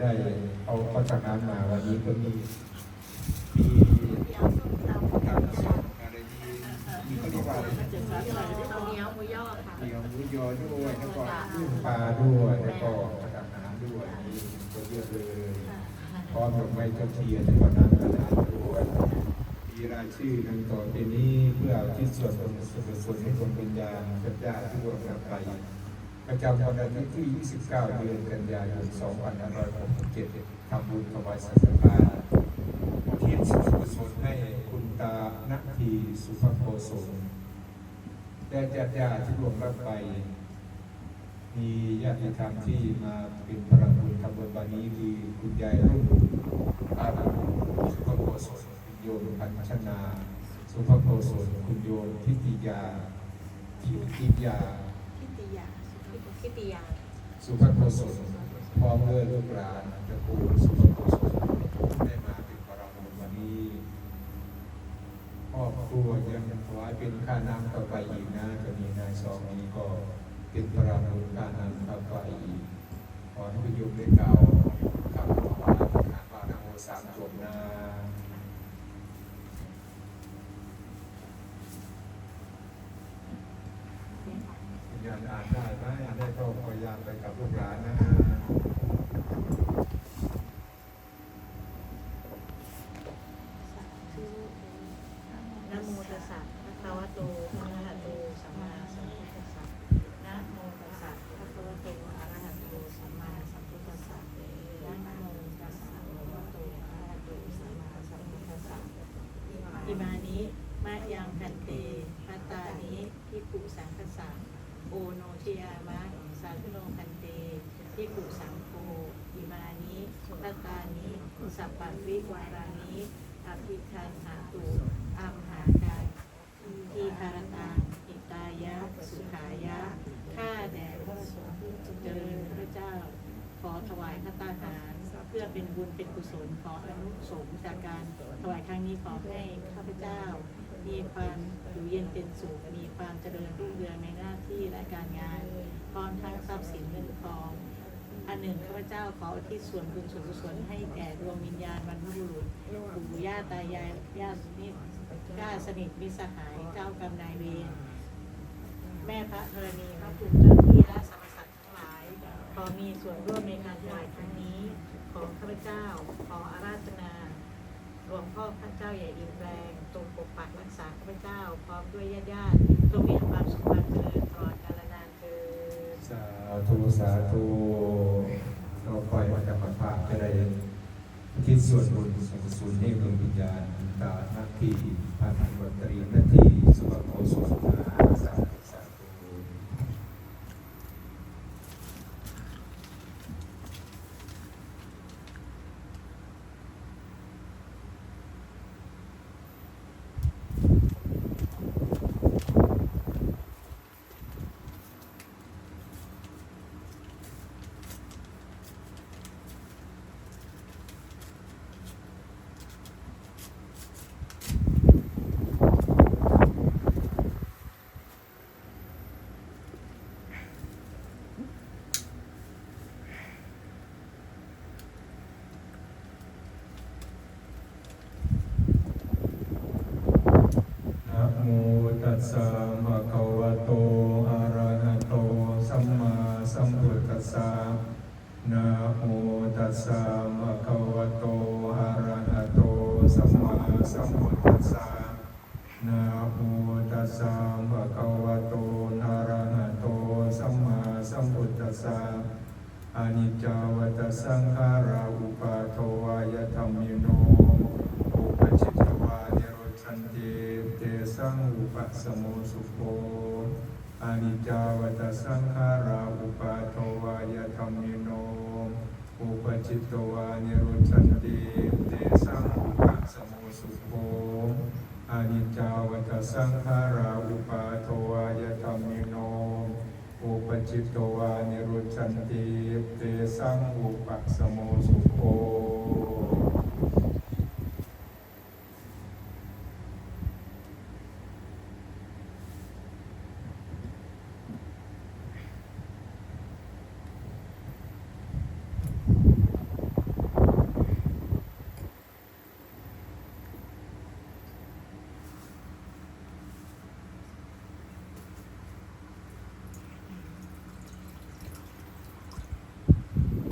ได้เอาข้อจากนั้นมาวันนี้ก็มีมีการอะไรที่มีเขาเรียกว่าอะไรนะเนียมูยอค่ะมีเอาหมูยอด้วยแล้วก็นึ่งปลาด้วยแล้วก็ประดับอาหารด้วยมีตัวเยอะเลยพร้อมดอกไม้เจ้าเทียนในวันนั้นกระดาษด้วยมีรายชื่อดังต่อไปนี้เพื่อที่ส่วนบุญส่วนให้ดวงวิญญาณพระเจ้าที่รวมกันไป ประจำวันอาทิตย์ที่ 29 เดือนกันยายน 2567ทำบุญถวายสังฆทานอุทิศส่วนกุศลให้คุณตาณทีสุภโพสมและญาติญาติที่รวมรับไป มีญาติธรรมที่มาเป็นพลังบุญทำบุญวันนี้คือคุณยายรุ่งอาภุสุภโพสมคุณโยมพันชนา สุภโพสมคุณโยมทิติยาทิติยาพิติยา พิติยา สุภโพสดพร้อมด้วยลูกหลานตระกูลสุภโพสดได้มาเป็นปรามณวันนี้ครอบครัวยังถวายเป็นค่าน้ำค่าไฟอีกนะจะมีนายสองนี้ก็เป็นปรามณค่าน้ำค่าไฟอีกขอให้ประโยชน์ได้เก่ากับหลวงพ่อขานบานาโมสามจบนะยานอ่านได้ไหมอ่านได้ก็พยายาม ไปกับลูกหลานนะนะโมตัสสะภะคะวะโตอะระหะโตสัมมาสัมพุทธัสสะนะโมตัสสะภะคะวะโตอะระหะโตสัมมาสัมพุทธัสสะนะโมตัสสะภะคะวะโตอะระหะโตสัมมาสัมพุทธัสสะอิมานิมะยังพันเต พัตตานิพิกุสังคสะโอโนทิยามะ สาธุโนพันเตพิกุสังโฆอิมานิพัตตานิสัพพะวิวารานิอภิคันหาตุอัมหาการทีคารตังอิตายะ สุขายะ ข้าแด่พระสงฆ์เจริญพระเจ้า ขอถวายพระตาหาร เพื่อเป็นบุญเป็นกุศลขออนุสงส์จากการถวายครั้งนี้ขอให้ข้าพเจ้า มีความอยู่เย็นเป็นสุข มีความเจริญรุ่งเรืองในหน้าที่และการงาน ร้อมทั้งทรัพย์สินเงินทอง อันหนึ่งข้าพเจ้าขออุที่ส่วนบุญส่วนกุศลให้แก่ดวงวิญญาณบรรพบุรุษปู่ย่าตายายญาติมิตญาติสนิทมิสหายเจ้ากรรมนายเวรแม่พระธรณีพระภูมิเจ้าที่และสรรพสัตว์ทั้งหลาย ขอมีส่วนร่วมในการถวายครั้งนี้ของข้าพเจ้าขออาราธนาหลวงพ่อพระเจ้าใหญ่อินแรงจงปกปักรักษาข้าพเจ้า พร้อมด้วยญาติญาติๆจงมีความสุขความเจริญตลอดกาลนานเถิด สา ธุ สาธุเราปล่อยมาจากปากจะได้ที่ส่วนบุญส่วนกุศลให้ดวงวิญญาณตาหน้าที่พันธุ์วัตรีหน้าที่สุภโพสุนาสาธุสาธุ นะโมตัสสะภะคะวะโต อะระหะโต สัมมา สัมพุทธัสสะนะโมตัสสะภะคะวะโตอะระหะโตสัมมาสัมพุทธัสสะนะโมตัสสะภะคะวะโตอะระหะโตสัมมาสัมพุทธัสสะอนิจจาวัตสังขาราอุปาโทวายธรรมิโนอุปจิตตวานิโรชันติเตสังอุปสมโมสุโภ อนิจจาวัตสังขาราอุปาโทวายธรรมิโน อุปจิตตวานิโรชันติเตสังอุปสมโมสุโภอนิจจาวัตสังขาราอุปาโทวายธรรมิโน อุปจิตตวานิโรชันติเตสังอุปสมโม